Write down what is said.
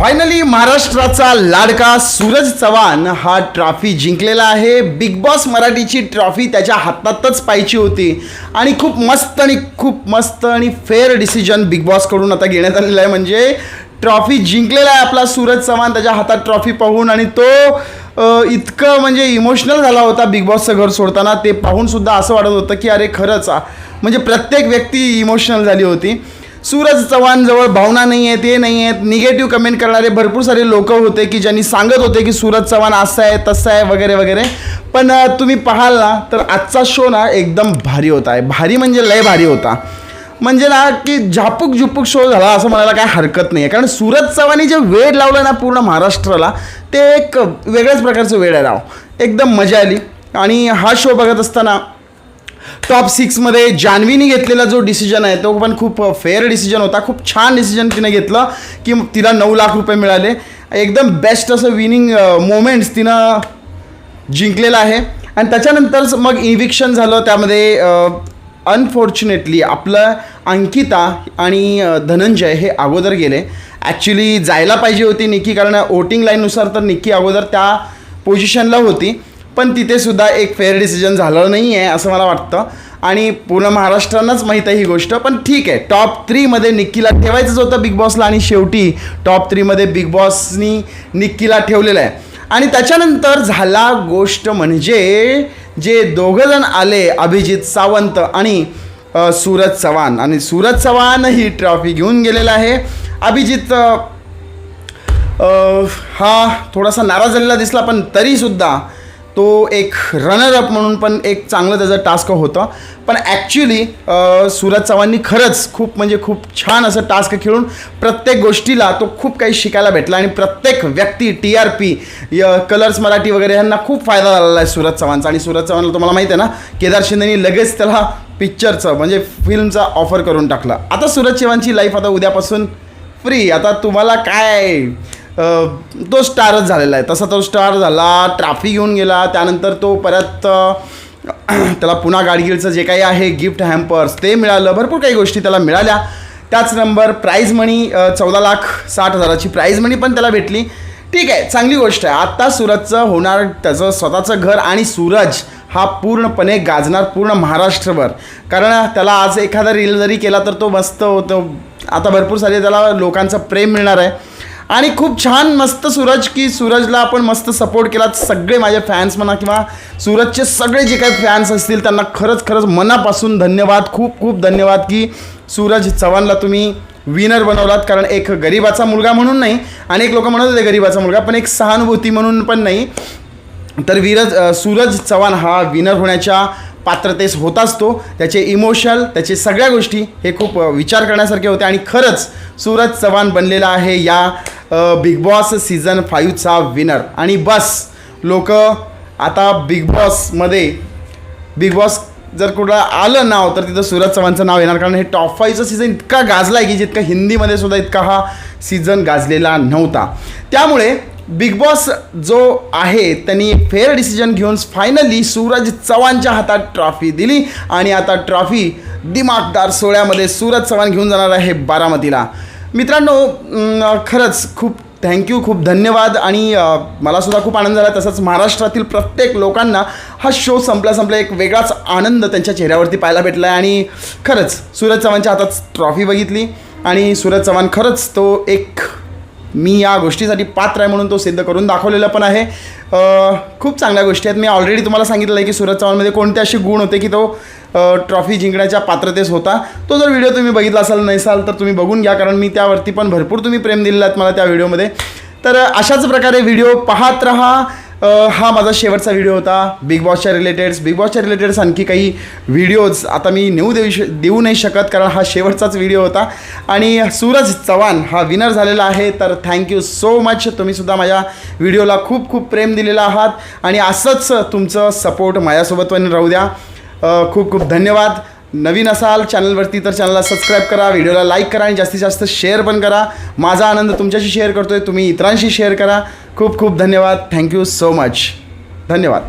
Finally महाराष्ट्राचा लाडका सूरज चव्हाण हा ट्रॉफी जिंकलेला आहे. बिग बॉस मराठीची ट्रॉफी त्याच्या हातातच पाहिजे होती. आणि खूप मस्त आणि खूप मस्त आणि फेअर डिसिजन बिग बॉसकडून आता घेण्यात आलेला आहे. म्हणजे ट्रॉफी जिंकलेला आहे आपला सूरज चव्हाण त्याच्या हातात ट्रॉफी पाहून आणि तो इतकं म्हणजे इमोशनल झाला होता बिग बॉसचं घर सोडताना. ते पाहूनसुद्धा असं वाटत होतं की अरे खरंच आ- म्हणजे प्रत्येक व्यक्ती इमोशनल झाली होती. सूरज चव्हाण जवळ भावना नाही आहेत ते नाही आहेत. निगेटिव्ह कमेंट करणारे भरपूर सारे लोक होते की ज्यांनी सांगत होते की सूरज चव्हाण असं आहे तसं आहे वगैरे वगैरे. पण तुम्ही पाहाल ना तर आजचा शो ना एकदम भारी होता. आहे भारी म्हणजे लय भारी होता. म्हणजे ना की झापूक झुपूक शो झाला असं म्हणायला काय हरकत नाही आहे कारण सूरज चव्हाणी जे वेळ लावलं ना पूर्ण महाराष्ट्राला ते एक वेगळ्याच प्रकारचं वेळ आहे राव. एकदम मजा आली. आणि हा शो बघत असताना टॉप सिक्समध्ये जान्हवीने घेतलेला जो डिसिजन आहे तो पण खूप फेअर डिसिजन होता. खूप छान डिसिजन तिने घेतलं की तिला नऊ लाख रुपये मिळाले. एकदम बेस्ट असं विनिंग मोमेंट्स तिनं जिंकलेलं आहे. आणि त्याच्यानंतर मग इविक्शन झालं. त्यामध्ये अनफॉर्च्युनेटली आपलं अंकिता आणि धनंजय हे अगोदर गेले. ॲक्च्युली जायला पाहिजे होती निक्की कारण वोटिंग लाईननुसार तर निक्की अगोदर त्या पोझिशनला होती. पण तिथे सुद्धा एक फेअर डिसिजन झालं नाही आहे असं मला वाटतं. आणि पूर्ण महाराष्ट्रांनाच माहीत आहे ही गोष्ट पण ठीक आहे. टॉप थ्रीमध्ये निक्कीला ठेवायचंच होतं बिग बॉसला आणि शेवटी टॉप थ्रीमध्ये बिग बॉसनी निक्कीला ठेवलेलं आहे. आणि त्याच्यानंतर झाला गोष्ट म्हणजे जे दोघंजण आले अभिजित सावंत आणि सूरज चव्हाण. आणि सूरज चव्हाण ही ट्रॉफी घेऊन गेलेला आहे. अभिजित हा थोडासा नाराज झालेला दिसला पण तरीसुद्धा तो एक रनर अप म्हणून पण एक चांगलं त्याचं टास्क होतं. पण ॲक्च्युली सूरज चव्हाणनी खरंच खूप म्हणजे खूप छान असं टास्क खेळून प्रत्येक गोष्टीला तो खूप काही शिकायला भेटला आणि प्रत्येक व्यक्ती T R P colours Marathi वगैरे यांना खूप फायदा झालेला आहे सूरज चव्हाणचा. आणि सुरज चव्हाणला तुम्हाला माहिती आहे ना केदार शिंदेनी लगेच त्याला पिक्चरचं म्हणजे फिल्मचा ऑफर करून टाकला. आता सूरज चव्हाणची लाईफ आता उद्यापासून फ्री आता तुम्हाला काय तो स्टारच झालेला आहे. तसा तो स्टार झाला ट्रॅफिक येऊन गेला त्यानंतर तो परत त्याला पुन्हा गाडगिलचं जे काही आहे गिफ्ट हॅम्पर्स ते मिळालं. भरपूर काही गोष्टी त्याला मिळाल्या. त्याच नंबर प्राईज मनी चौदा लाख साठ हजाराची प्राईज मणी पण त्याला भेटली. ठीक आहे चांगली गोष्ट आहे. आत्ता सूरजचं होणार त्याचं स्वतःचं घर आणि सूरज हा पूर्णपणे गाजणार पूर्ण महाराष्ट्रभर. कारण त्याला आज एखादा रील जरी केला तर तो मस्त होतो. आता भरपूर सारे त्याला लोकांचं प्रेम मिळणार आहे. आणि खूप छान मस्त सूरज की सूरजला आपण मस्त सपोर्ट केला सगळे माझे फॅन्स म्हणा किंवा सूरजचे सगळे जे काही फॅन्स असतील त्यांना खरंच खरंच मनापासून धन्यवाद खूप खूप धन्यवाद की सूरज चव्हाणला तुम्ही विनर बनवलात. कारण एक गरीबाचा मुलगा म्हणून नाही अनेक लोक म्हणत होते गरीबाचा मुलगा पण एक सहानुभूती म्हणून पण नाही. तर वीरज सूरज चव्हाण हा विनर होण्याच्या पात्रतेस होताच तो त्याचे इमोशनल त्याचे सगळ्या गोष्टी हे खूप विचार करण्यासारखे होते. आणि खरंच सूरज चव्हाण बनलेला आहे या बिग बॉस सीझन फाईव्हचा विनर आणि बस लोक आता बिग बॉसमध्ये बिग बॉस जर कुठं आलं नाव तर तिथं सूरज चव्हाणचं नाव येणार. कारण हे टॉप फाईव्हचं सीझन इतका गाजला आहे की जितका हिंदीमध्ये सुद्धा इतका हा सीझन गाजलेला नव्हता. त्यामुळे बिग बॉस जो आहे त्यांनी फेअर डिसिजन घेऊन फायनली सूरज चव्हाणच्या हातात ट्रॉफी दिली आणि आता ट्रॉफी दिमागदार सोहळ्यामध्ये सूरज चव्हाण घेऊन जाणार आहे बारामतीला. मित्रांनो खरंच खूप थँक्यू खूप धन्यवाद आणि मलासुद्धा मला सुद्धा खूप आनंद झाला. तसंच महाराष्ट्रातील प्रत्येक लोकांना हा शो संपला संपला एक वेगळाच आनंद त्यांच्या चेहऱ्यावरती पाहायला भेटला आहे आणि खरंच सूरज चव्हाणच्या हातात ट्रॉफी बघितली आणि सूरज चव्हाण खरंच तो एक मी या गोष्टीसाठी पात्र आहे म्हणून तो सिद्ध करून दाखवलेला पण आहे. खूप चांगल्या गोष्टी आहेत. मी ऑलरेडी तुम्हाला सांगितलं आहे की सूरज चव्हाणमध्ये कोणते असे गुण होते की तो ट्रॉफी जिंकण्याच्या पात्रतेस होता. तो जर व्हिडिओ तुम्ही बघितला असाल नसाल तर तुम्ही बघून घ्या कारण मी त्यावरती पण भरपूर तुम्ही प्रेम दिलेलं आहेत मला त्या व्हिडिओमध्ये तर अशाच प्रकारे व्हिडिओ पाहत राहा. हा माझा शेवटचा व्हिडिओ होता. बिग बॉसच्या रिलेटेड्स बिग बॉसच्या रिलेटेड्स आणखी काही व्हिडिओज आता मी नेऊ देऊ श देऊ नाही शकत कारण हा शेवटचाच व्हिडिओ होता. आणि सूरज चव्हाण हा विनर झालेला आहे. तर थँक्यू सो मच तुम्हीसुद्धा माझ्या व्हिडिओला खूप खूप प्रेम दिलेला आहात. आणि असंच तुमचं सपोर्ट माझ्यासोबत पण राहू द्या. खूप खूप धन्यवाद. नवीन असाल चॅनलवरती तर चॅनलला सबस्क्राईब करा व्हिडिओला लाईक करा आणि जास्तीत जास्त शेअर पण करा. माझा आनंद तुमच्याशी शेअर करतो आहे तुम्ही इतरांशी शेअर करा. खूप खूप धन्यवाद. थँक्यू सो मच धन्यवाद.